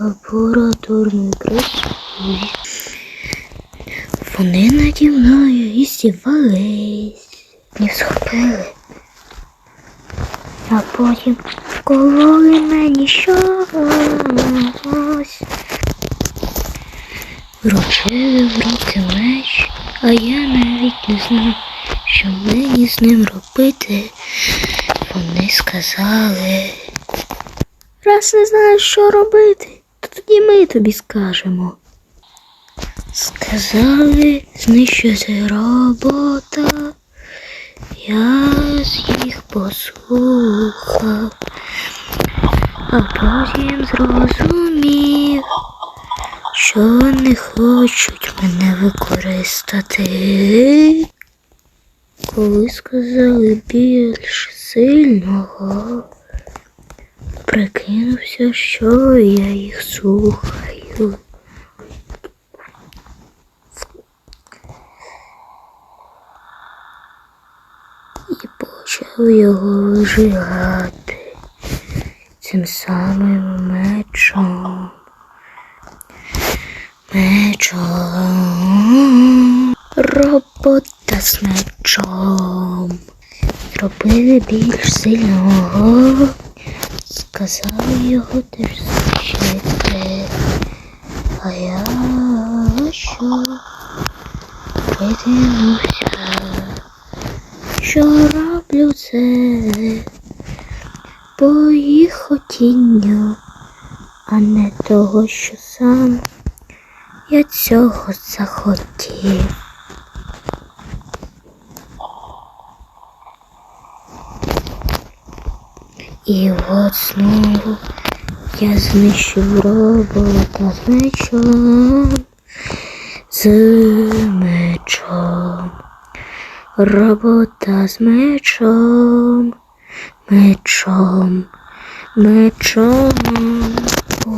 лабораторної краси. Вони наді мною і здівались, не схопили. А потім кололи мені щось. Вручили в руки меч, а я навіть не знав, що мені з ним робити. Вони сказали. Раз не знаєш, що робити, то тоді ми тобі скажемо. Сказали знищити робота. Я з їх послухав, а потім зрозумів, що не хочуть мене використати. Коли сказали більш сильного, прикинувся, що я їх слухаю. І почав його вижигати цим самим мечом. Мечом. Робота з мечом. Зробили більш сильного. Сказали його теж знищити. А я що придивився, що роблю це по їх хотінню, а не того, що сам я цього захотів. І от знову я знищив робота з мечом, з мечом, робота з мечом, мечом, мечом. О,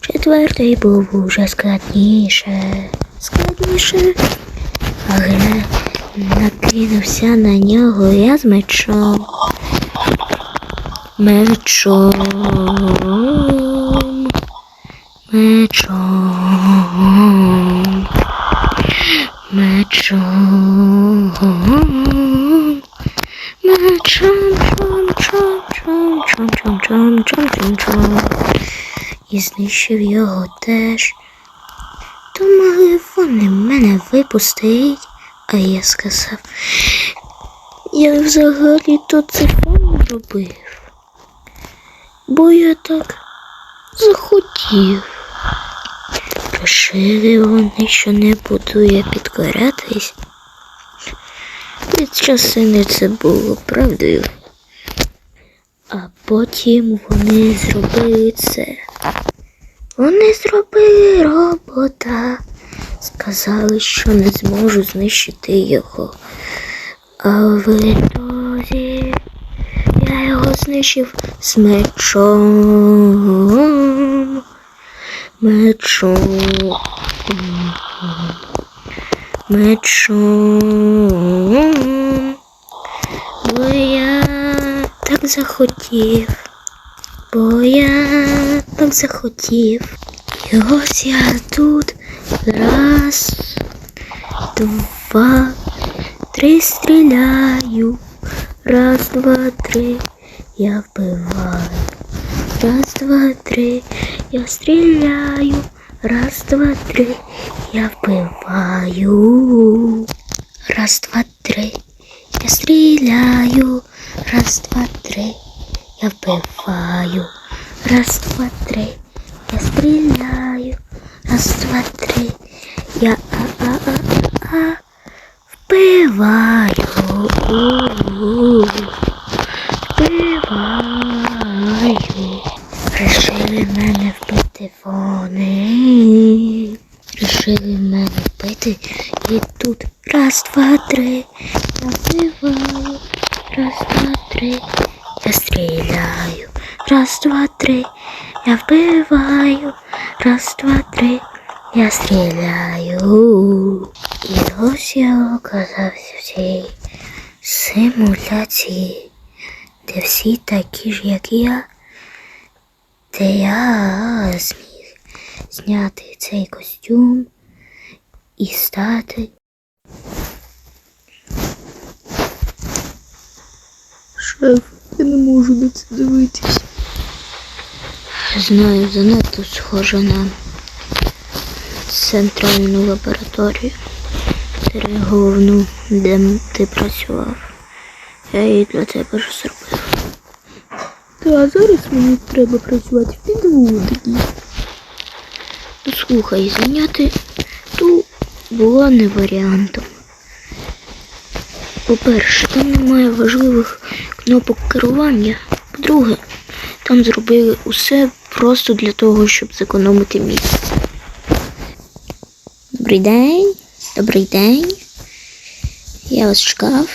четвертий був уже складніше, складніше. Але накинувся на нього я з мечом. Мечом. Мечом. Мечом. Мечом. Чом, чом, чом, чом, чом, чом, чом, чом. І знищив його теж. Думали, вони мене випустить, а я сказав, я взагалі це сам робив. Бо я так захотів. Пошили вони, що не буду я підкорятись. Від часини це було правдою. А потім вони зробили це. Вони зробили робота. Сказали, що не зможу знищити його. А в ітозі я його знищив з мечом. Мечом. Мечом. Бо я так захотів. Бо я так захотів. І ось я тут раз, два, три стріляю. Раз, два, три, я вбиваю. Раз, два, три, я стріляю. Раз, два, три, я вбиваю. Раз, два, три, я стріляю. Раз, два, три, я вбиваю. Раз, два, три, я стріляю. Раз, два, три, я а-а-а-а вбиваю. Вбиваю. Вони. Решили мене вбити. І тут раз, два, три. Я вбиваю. Раз, два, три. Я стріляю. Раз, два, три. Я вбиваю. Раз, два, три. Я стріляю. І ось я оказався в цій симуляції, де всі такі ж, як я, Де я зміг зняти цей костюм і стати. Шеф, я не можу на це дивитись. Знаю, занадто схоже на центральну лабораторію. Головну, де ти працював. Я її для тебе ж зробив. Та зараз мені треба працювати в підводі. Ну, слухай, зайняти ту було не варіантом. По-перше, там немає важливих кнопок керування. По-друге, там зробили усе просто для того, щоб зекономити місце. Добрий день. Добрий день. Я вас чекав.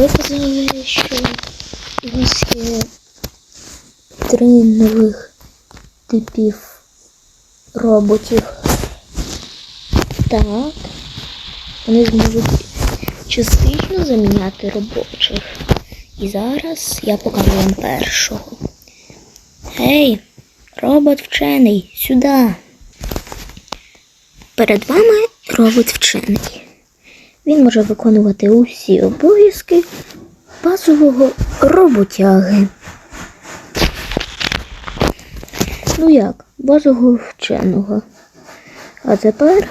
М. Ви казали, що у три нових типів роботів. Так. Вони зможуть частично заміняти робочих. І зараз я покажу вам першого. Гей, робот вчений, сюди. Перед вами робот вчений. Він може виконувати усі обов'язки базового роботяги. Ну як, базового вченого. А тепер.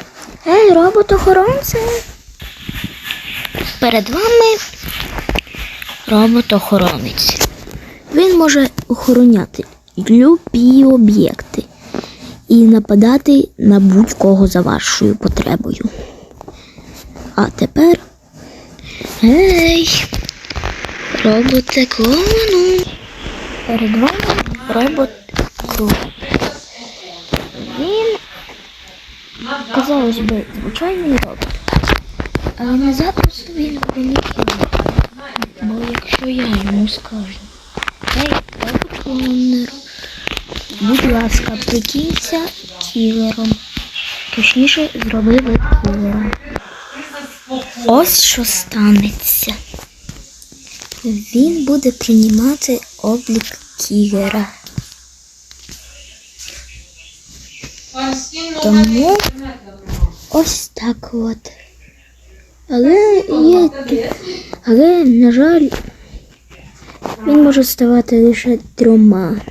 Ей, робот-охоронце! Перед вами робот-охоронець. Він може охороняти любі об'єкти і нападати на будь-кого за вашою потребою. А тепер. Ей! Роботе клоуну. Перед вами робот клоун. Він, казалось би, звичайний робот. Але не запросто він великий. Бо якщо я йому скажу, ей, робот клоунер, будь ласка, прикинься кілером. Точніше, зроби вид кілера. Ось що станеться. Він буде приймати облік кілера. Тому ось так от. Але є. Але, на жаль, він може ставати лише трьома.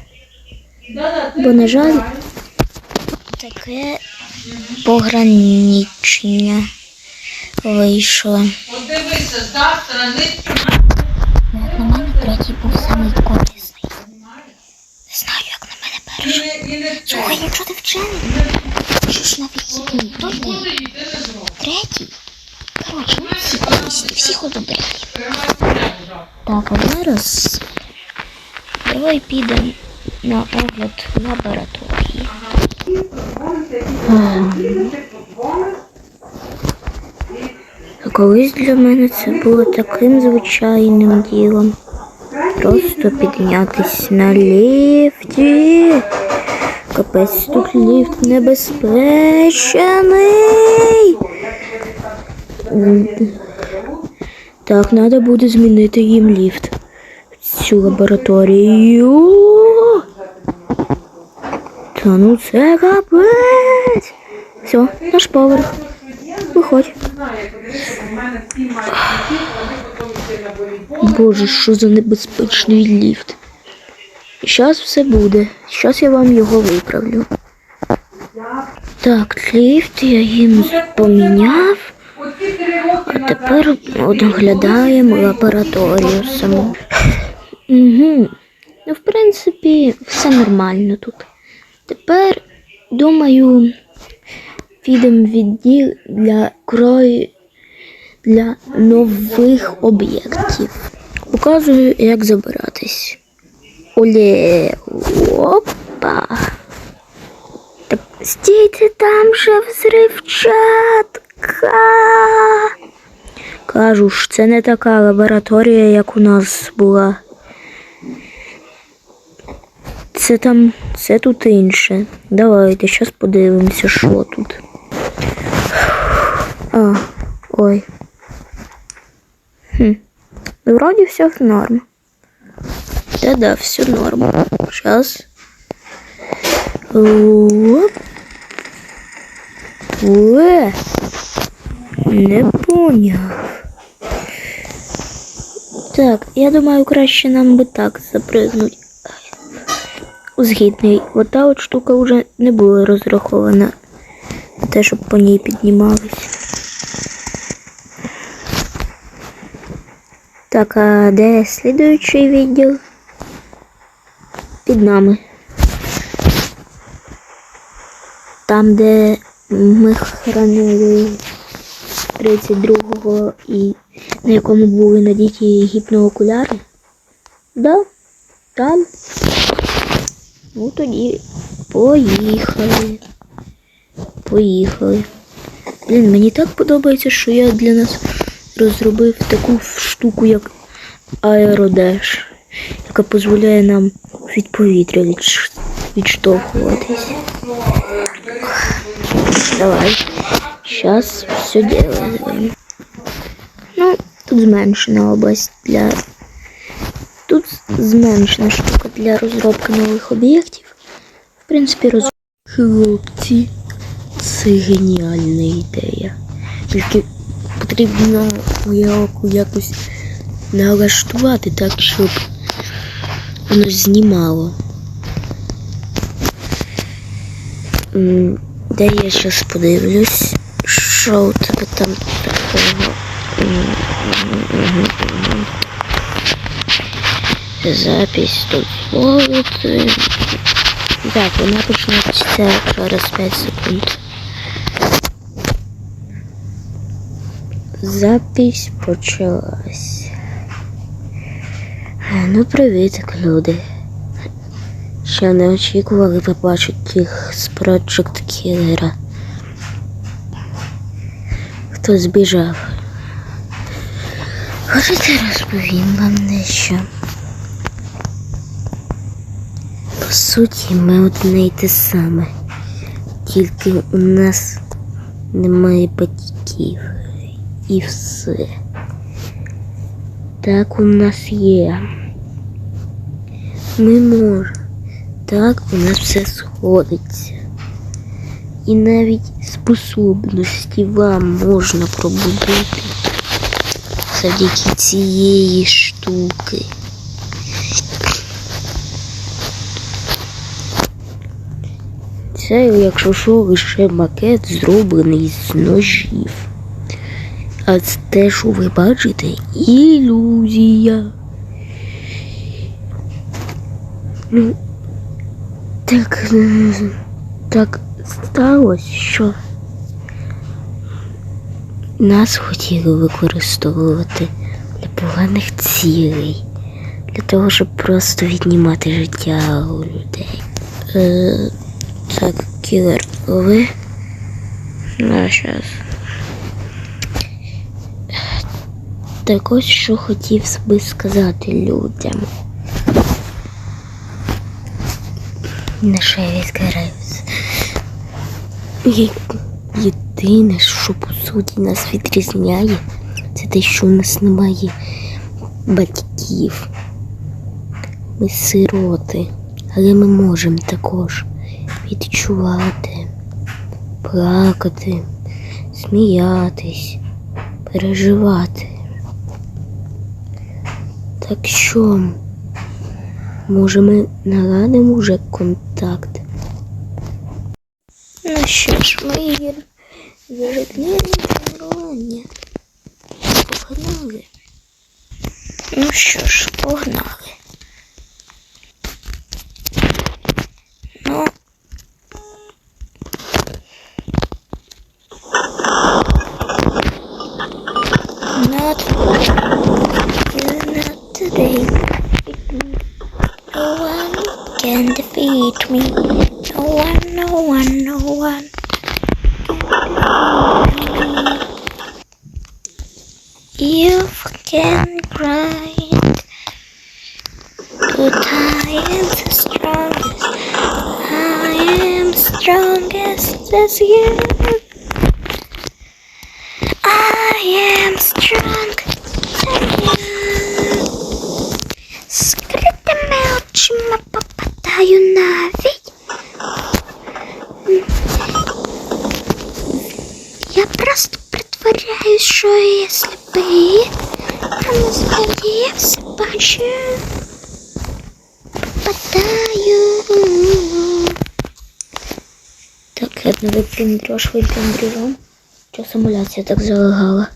Бо, на жаль, таке пограничення вийшло. От дивися, завтра не Як на мене, третій був самий корисний. Не знаю, як на мене перший. Слухай, якщо ти вчений, що ж на вихідні, то третій. Коротше, ми всі корисні, всіх одобряємо. Так, а зараз давай підемо на огляд лабораторії. А Колись для мене це було таким звичайним ділом. Просто піднятись на ліфті. Капець тут ліфт небезпечний. Так, треба буде змінити їм ліфт. в Цю лабораторію. Та ну це капець. Все, наш поверх. Виходь. Боже, що за небезпечний ліфт. Зараз все буде. Зараз я вам його виправлю. Так, ліфт я їм поміняв. А тепер оглядаємо лабораторію саму. Угу. Ну, в принципі, все нормально тут. Тепер, думаю, підемо відділ для крою для нових об'єктів. Показую, як забиратись. Олє. Опа. Та стійте там же взривчатка. Кажу ж, це не така лабораторія, як у нас була. Це там, це тут інше. Давайте, зараз подивимося, що тут. Ой. Хм. Вроді все норм. Да-да, все норм. Сейчас. Оп. Уе. Не поняв. Так, я думаю, краще нам би так запригнуть. Згідний, ота от штука вже не була розрахована на те, щоб по ній піднімались. Так, а де слідуючий відділ? Під нами. Там, де ми хранили 32-го і на якому були надіті гіпноокуляри? Да, там. Ну тоді поїхали. Поїхали. Блін, мені так подобається, що я для нас розробив таку штуку, як аеродеш, яка дозволяє нам від повітря відш- відштовхуватись. Давай. Сейчас все делаем. Ну, тут зменшена область для. Тут зменшена штука для розробки нових об'єктів. В принципі, роз... Хлопці, це геніальна ідея. Тільки потрібно уявку якось налаштувати так, щоб воно знімало. Де я зараз подивлюсь, що у тебе там такого. Запись тут дозволити. Так, вона почнеться через 5 секунд. Запись почалась. Ну, привіт, люди. Ще не очікували побачити їх з Project Killer. Хто збіжав? Хочете розповім вам дещо? По суті, ми одне й те саме. Тільки у нас немає батьків. І все. Так у нас є. Ми можемо. Так у нас все сходиться. І навіть способності вам можна пробудити завдяки цієї штуки. Це, якщо що, лише макет зроблений з ножів. А це те, що ви бачите, ілюзія. Ну, так, так сталося, що нас хотіли використовувати для поганих цілей, для того, щоб просто віднімати життя у людей. Е, так, кілер, ви? Ну, щас. Так ось що хотів би сказати людям. На відкрився. Є- Єдине, що по суті нас відрізняє, це те, що у нас немає батьків. Ми сироти, але ми можемо також відчувати, плакати, сміятись, переживати. Так що, може, ми наладимо вже контакт? Ну що ж, мої виробні тренування. Погнали. Ну що ж, погнали. Ну. Can defeat me. No one, no one, no one. You can grind. But I am the strongest. I am strongest as you. Так, ладно, випіндрюш, випіндрюжом. Що симуляція так залагала?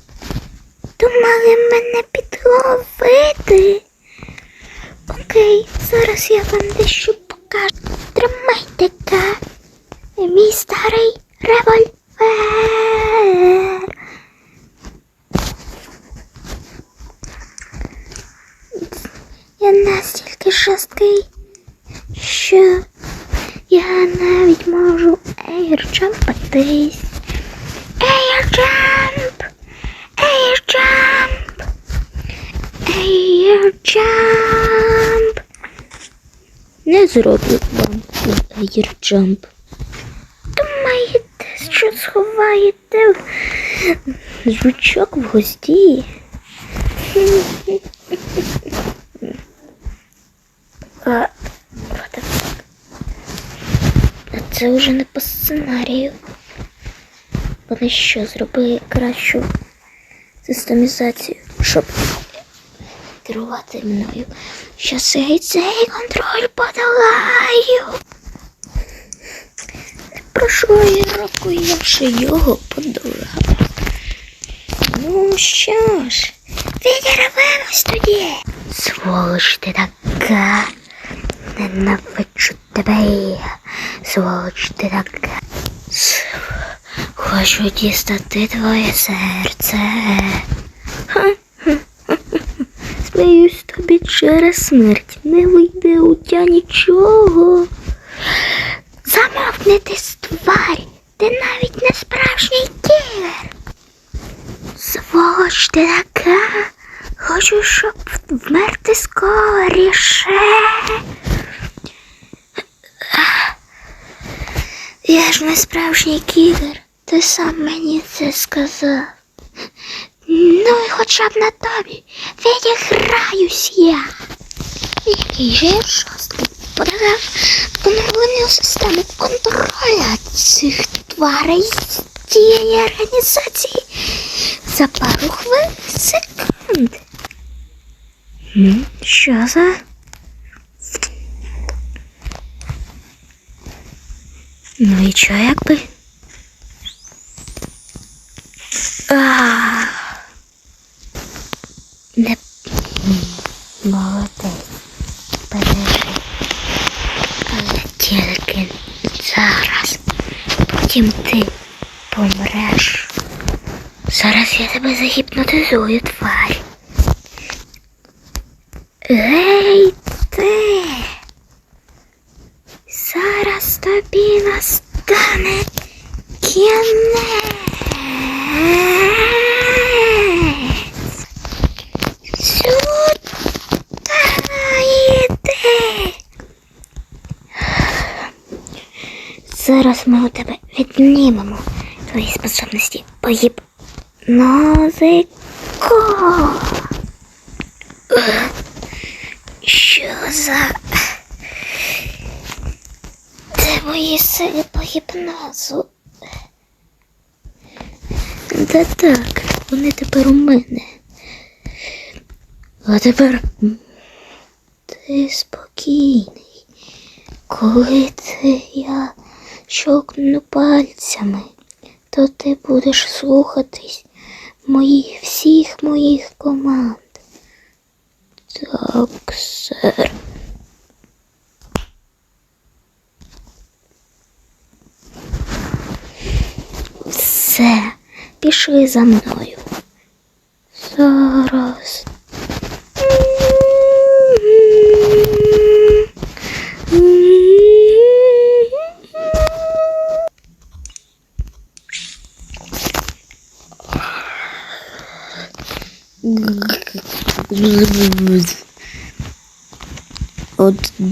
Думали мене підловити. Окей, зараз я вам дещо покажу. Тримайте-ка. Мій старий револьвер. Я настільки жорсткий, що я навіть можу ейрджампатись. Ейрджамп! Ейрджамп! Ейрджамп! Не зроблю вам ейрджамп. Думаєте, що сховаєте жучок в гості? А, what the fuck? А це вже не по сценарію. Вони що, зробили кращу системізацію, щоб керувати мною. Щас я цей контроль подолаю. Не пройшло року, я вже його подолав. Ну що ж, відірвемось тоді. Сволоч ти така. Ненавиджу тебе. Сволоч ти така. С- Хочу дістати твоє серце. Сміюсь тобі через смерть. Не вийде у тя нічого. Замовкни ти тварь. Ти навіть не справжній кілер. Сволоч ти така. Хочу, щоб вмерти скоріше. Я ж не справжній кілер. Ти сам мені це сказав. Ну і хоча б на тобі відіграюсь я. Який же я жорсткий подав поновлену систему контроля цих тварей цієї організації за пару хвилин секунд. М, Що за? Ну і чого якби? А. Не молодець. Пережив. Але тільки зараз. Потім ти помреш. Зараз я тебе загіпнотизую, тварь. Гей, ти! Зараз тобі настане кінець. Сюди йди. Зараз ми у тебе віднімемо твої способності погиб нозико. Що за де мої сили по гіпнозу? Та так, вони тепер у мене. А тепер ти спокійний. Коли це я щелкну пальцями, то ти будеш слухатись моїх всіх моїх команд. Так, сер. Все, пішли за мною.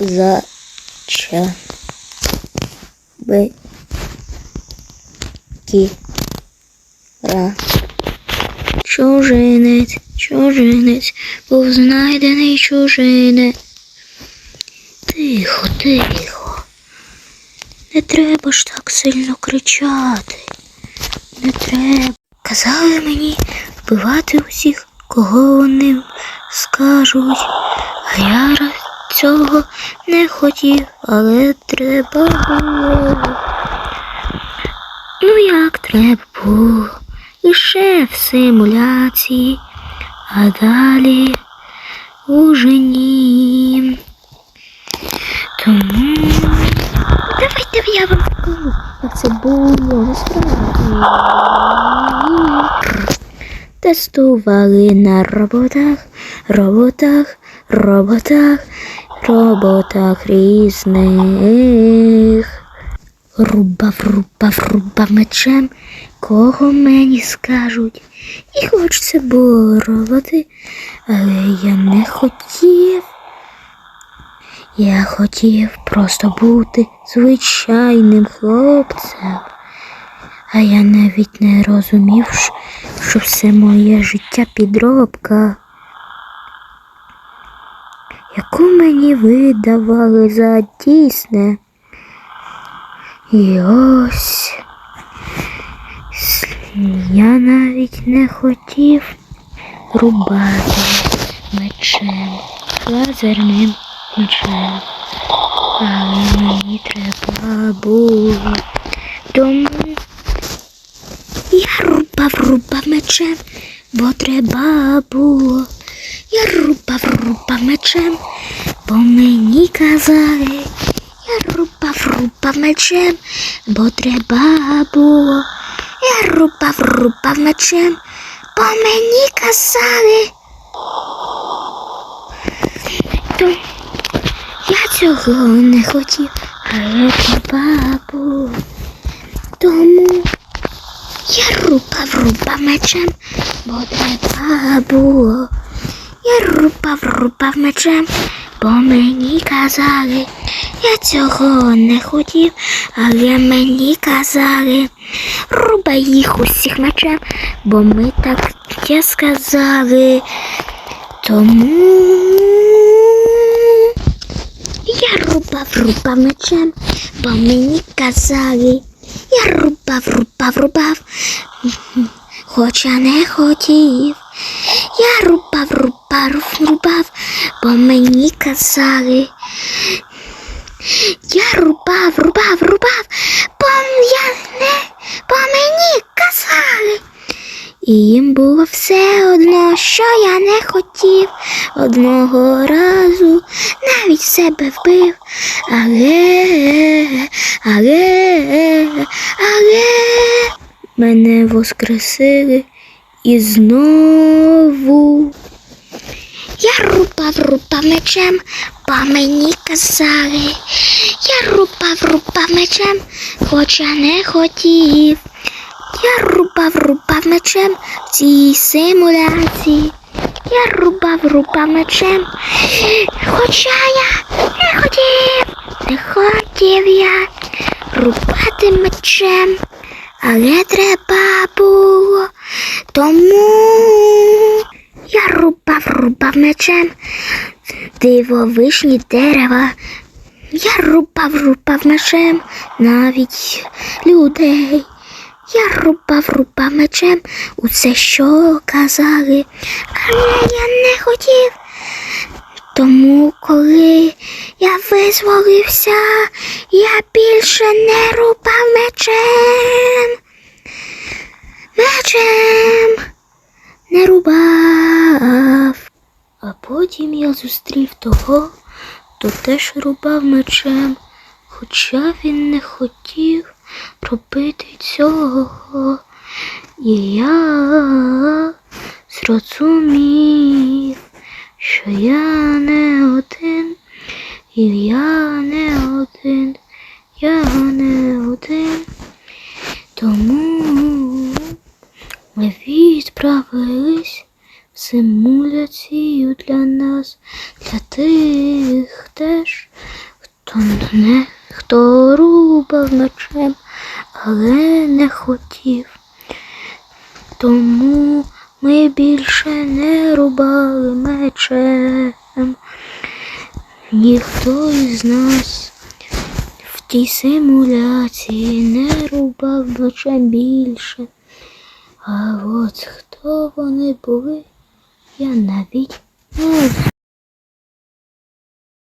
за ча. Б. Кі. Ра. Чужинець, чужинець, був знайдений чужинець. Тихо, тихо. Не треба ж так сильно кричати. Не треба. Казали мені вбивати усіх, кого вони скажуть. А я цього не хотів, але треба було. Ну як треба було. Лише в симуляції, а далі уже ні. Тому давайте я вам покажу, як це було насправді. Тестували на роботах, роботах, роботах, роботах різних. Рубав, рубав, рубав мечем, кого мені скажуть. І хоч це було роботи, але я не хотів. Я хотів просто бути звичайним хлопцем. А я навіть не розумів, що все моє життя підробка, яку мені видавали за дійсне. І ось я навіть не хотів рубати мечем, лазерним мечем. Але мені треба було. Тому я рубав, рубав мечем, бо треба було. Я рубав мечем, бо мені казали. Я рубав мечем, бо треба було. Я рубав мечем, бо мені казали. То я цього не хотів, але треба було. Тому я рубав мечем, бо треба було. Я рубав, рубав мечем, бо мені казали. Я цього не хотів, але мені казали. Рубай їх усіх мечем, бо ми так я сказали. Тому я рубав, рубав мечем, бо мені казали. Я рубав, рубав, рубав, хоча не хотів. Я рубав, рубав, рубав, бо мені казали. Я рубав, рубав, рубав, бо я не, бо мені казали. І їм було все одно, що я не хотів. Одного разу навіть себе вбив. Але, але, але мене воскресили і знову. Я рубав, рубав мечем, бо мені казали. Я рубав, рубав мечем, хоча не хотів. Я рубав, рубав мечем в цій симуляції. Я рубав, рубав мечем, хоча я не хотів, не хотів я рубати мечем, але треба було. Тому я рубав, рубав мечем дивовижні дерева. Я рубав, рубав мечем навіть людей. Я рубав, рубав мечем усе, що казали, але я не хотів. Тому, коли я визволився, я більше не рубав мечем. Мечем не рубав. А потім я зустрів того, хто теж рубав мечем, хоча він не хотів робити цього. І я зрозумів, що я не один, і я не один, я не один. Тому ми відправились в симуляцію для нас, для тих теж, хто не хто рубав мечем, але не хотів. Тому ми більше не рубали мечем. Ніхто із нас в тій симуляції не рубав мечем більше. А от хто вони були, я навіть не знаю.